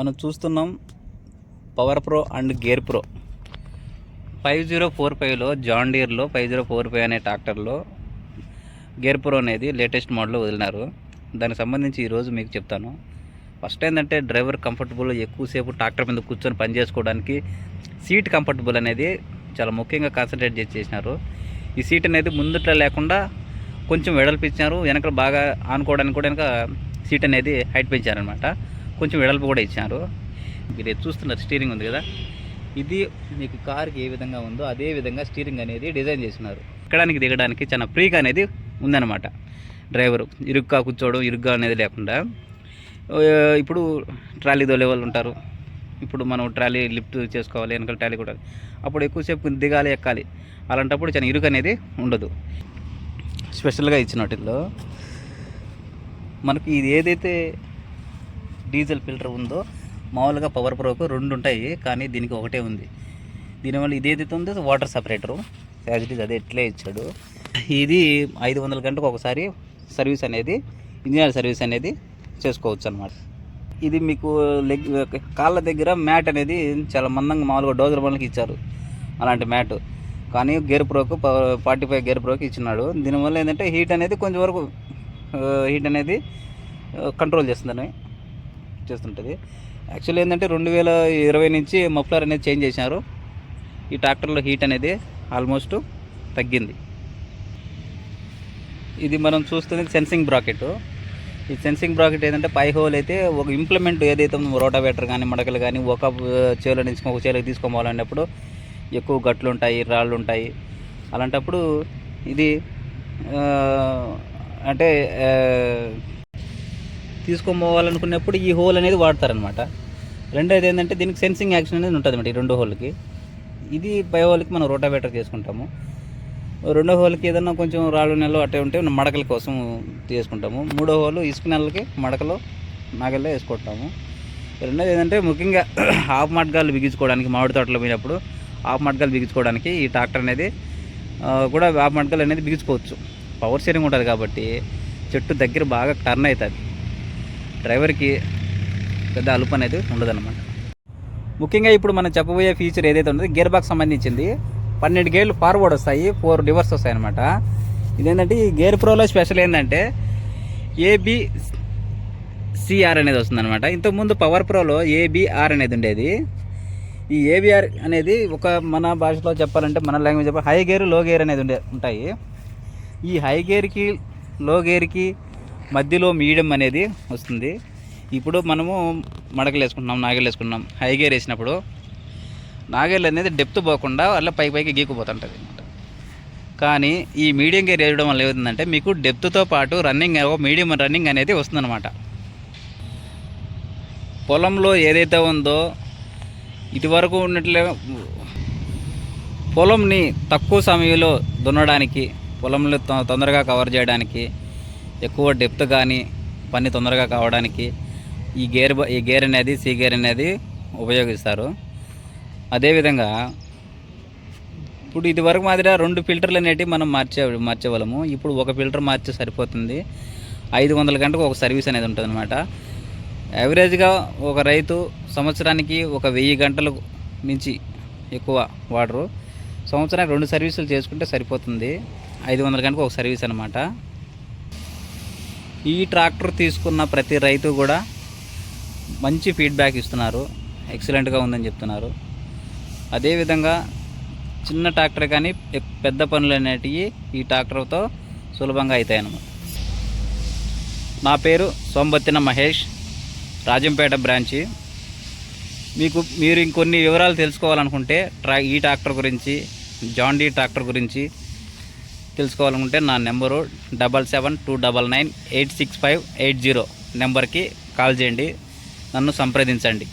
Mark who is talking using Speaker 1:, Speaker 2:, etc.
Speaker 1: మనం చూస్తున్నాం power pro and gear pro five zero four ఫైవ్లో జాన్ డీర్లో ఫైవ్ జీరో ఫోర్ ఫైవ్ అనే ట్రాక్టర్లో గేర్ ప్రో అనేది లేటెస్ట్ మోడల్ వదిలినారు. దానికి సంబంధించి ఈరోజు మీకు చెప్తాను. ఫస్ట్ ఏంటంటే డ్రైవర్ కంఫర్టబుల్ ఎక్కువసేపు ట్రాక్టర్ మీద కూర్చొని పని చేసుకోవడానికి సీట్ కంఫర్టబుల్ అనేది చాలా ముఖ్యంగా కాన్సన్ట్రేట్ చేసి చేసినారు. ఈ సీట్ అనేది ముందుట్లా లేకుండా కొంచెం వెడల్పించారు వెనక బాగా ఆనుకోవడానికి కూడా వెనక సీట్ అనేది హైట్ పెంచారనమాట కొంచెం వెడల్పు కూడా ఇచ్చారు. మీరు ఇది చూస్తున్నారు స్టీరింగ్ ఉంది కదా? ఇది మీకు కార్కి ఏ విధంగా ఉందో అదే విధంగా స్టీరింగ్ అనేది డిజైన్ చేసినారు ఎక్కడానికి దిగడానికి చాలా ఫ్రీగా అనేది ఉందన్నమాట. డ్రైవరు ఇరుగ్గా కూర్చోవడం ఇరుగ్గా అనేది లేకుండా. ఇప్పుడు ట్రాలీ దోలే వాళ్ళు ఉంటారు. ఇప్పుడు మనం ట్రాలీ లిఫ్ట్ చేసుకోవాలి వెనకాల ట్రాలీ కూడా. అప్పుడు ఎక్కువసేపు దిగాలి ఎక్కాలి. అలాంటప్పుడు చాలా ఇరుగు అనేది ఉండదు. స్పెషల్గా ఇచ్చిన వాటిల్లో మనకి ఇది ఏదైతే డీజిల్ ఫిల్టర్ ఉందో మామూలుగా పవర్ ప్రోకు రెండు ఉంటాయి కానీ దీనికి ఒకటే ఉంది. దీనివల్ల ఇది ఏదైతే ఉందో water separator. As it is అదే ఎట్లే ఇచ్చాడు. ఇది ఐదు వందల గంటకు ఒకసారి సర్వీస్ అనేది ఇంజనీర్ సర్వీస్ అనేది చేసుకోవచ్చు అనమాట ఇది మీకు లెగ్ కాళ్ళ దగ్గర మ్యాట్ అనేది చాలా మందంగా మామూలుగా డోజర్ బండ్లకి ఇచ్చారు అలాంటి మ్యాట్. కానీ గేర్ ప్రోకు ఫార్టీ ఫైవ్ గేర్ ప్రోకి ఇచ్చినాడు. దీనివల్ల ఏంటంటే హీట్ అనేది కొంచెం వరకు హీట్ అనేది కంట్రోల్ చేస్తుందని వచ్చేస్తుంటుంది యాక్చువల్లీ ఏంటంటే రెండు వేల ఇరవై నుంచి మఫ్లర్ అనేది చేంజ్ చేశారు ఈ ట్రాక్టర్లో హీట్ అనేది ఆల్మోస్ట్ తగ్గింది. ఇది మనం చూస్తుంది సెన్సింగ్ బ్రాకెట్. ఈ సెన్సింగ్ బ్రాకెట్ ఏంటంటే పై హోల్ అయితే ఒక ఇంప్లిమెంట్ ఏదైతే రోటావేటర్ కానీ మడకలు కానీ ఒక చేలో నుంచి ఒక చేలోకి తీసుకోవాలన్నప్పుడు ఎక్కువ గట్లు ఉంటాయి రాళ్ళు ఉంటాయి అలాంటప్పుడు ఇది అంటే తీసుకోవాలనుకున్నప్పుడు ఈ హోల్ అనేది వాడతారనమాట రెండోది ఏంటంటే దీనికి సెన్సింగ్ యాక్షన్ అనేది ఉంటుంది అన్నమాట ఈ రెండు హోల్కి. ఇది పై హోల్కి మనం రోటావేటర్ చేసుకుంటాము రెండో హోల్కి ఏదన్నా కొంచెం రాళ్ళు నెలలు అట్టే ఉంటే మడకల కోసం తీసుకుంటాము. మూడో హోల్ ఇసుక నెలలకి మడకలు నాగల్లో వేసుకుంటాము. రెండోది ఏంటంటే ముఖ్యంగా హాఫ్ మడ్గాలు బిగించుకోవడానికి మామిడి తోటలో పోయినప్పుడు హాఫ్ మడ్గాలు బిగించుకోవడానికి ఈ ట్రాక్టర్ అనేది కూడా హాఫ్ మడ్గాలు అనేది బిగించుకోవచ్చు. పవర్ షేరింగ్ ఉంటుంది కాబట్టి చెట్టు దగ్గర బాగా టర్న్ అవుతుంది. డ్రైవర్కి పెద్ద అలుపు అనేది ఉండదన్నమాట. ముఖ్యంగా ఇప్పుడు మనం చెప్పబోయే ఫీచర్ ఏదైతే ఉందో గేర్ బాక్స్ సంబంధించింది. పన్నెండు గేర్లు ఫార్వర్డ్ వస్తాయి ఫోర్ రివర్స్ వస్తాయి అనమాట ఇదేంటంటే ఈ గేర్ ప్రోలో స్పెషల్ ఏంటంటే ఏబి సిఆర్ అనేది వస్తుంది అనమాట ఇంతకుముందు పవర్ ప్రోలో ఏబిఆర్ అనేది ఉండేది. ఈ ఏబిఆర్ అనేది ఒక మన భాషలో చెప్పాలంటే మన లాంగ్వేజ్ చెప్పాలి హై గేర్లో గేర్ అనేది ఉండే ఉంటాయి. ఈ హై గేర్కి లో గేర్కి మధ్యలో మీడియం అనేది వస్తుంది. ఇప్పుడు మనము మడకలు వేసుకుంటున్నాం నాగేలు వేసుకున్నాం హై గేర్ వేసినప్పుడు నాగేలు అనేది డెప్త్ పోకుండా అలా పై పైకి గీకుపోతుంటుంది. అనమాట కానీ ఈ మీడియం గేర్ వేయడం వల్ల ఏమవుతుందంటే మీకు డెప్త్తో పాటు రన్నింగ్ మీడియం రన్నింగ్ అనేది వస్తుందన్నమాట. పొలంలో ఏదైతే ఉందో ఇదివరకు ఉన్నట్లే పొలంని తక్కువ సమయంలో దున్నడానికి పొలంలో తొందరగా కవర్ చేయడానికి ఎక్కువ డెప్త్ కానీ పని తొందరగా కావడానికి ఈ గేర్ ఈ గేర్ అనేది సీ గేర్ అనేది ఉపయోగిస్తారు. అదేవిధంగా ఇప్పుడు ఇది వరకు మాదిరిగా రెండు ఫిల్టర్లు అనేటివి మనం మార్చే మార్చేవాళ్ళము. ఇప్పుడు ఒక ఫిల్టర్ మార్చి సరిపోతుంది. ఐదు వందల గంటకు ఒక సర్వీస్ అనేది ఉంటుంది అనమాట యావరేజ్గా ఒక రైతు సంవత్సరానికి ఒక వెయ్యి గంటలు మించి ఎక్కువ వాడరు. సంవత్సరానికి రెండు సర్వీసులు చేసుకుంటే సరిపోతుంది. ఐదు వందల గంటకు ఒక సర్వీస్ అనమాట ఈ ట్రాక్టర్ తీసుకున్న ప్రతి రైతు కూడా మంచి ఫీడ్బ్యాక్ ఇస్తున్నారు. ఎక్సలెంట్గా ఉందని చెప్తున్నారు. అదేవిధంగా చిన్న ట్రాక్టర్ కానీ పెద్ద పనులు అనేటివి ఈ ట్రాక్టర్తో సులభంగా అవుతాయి అన్నమాట నా పేరు సోంబత్తిన మహేష్ రాజంపేట బ్రాంచి. మీకు మీరు ఇంకొన్ని వివరాలు తెలుసుకోవాలనుకుంటే ట్రా ఈ ట్రాక్టర్ గురించి జాండీ ట్రాక్టర్ గురించి తెలుసుకోవాలనుకుంటే నా number double seven two double nine eight six five eight zero నెంబర్కి కాల్ చేయండి. నన్ను సంప్రదించండి.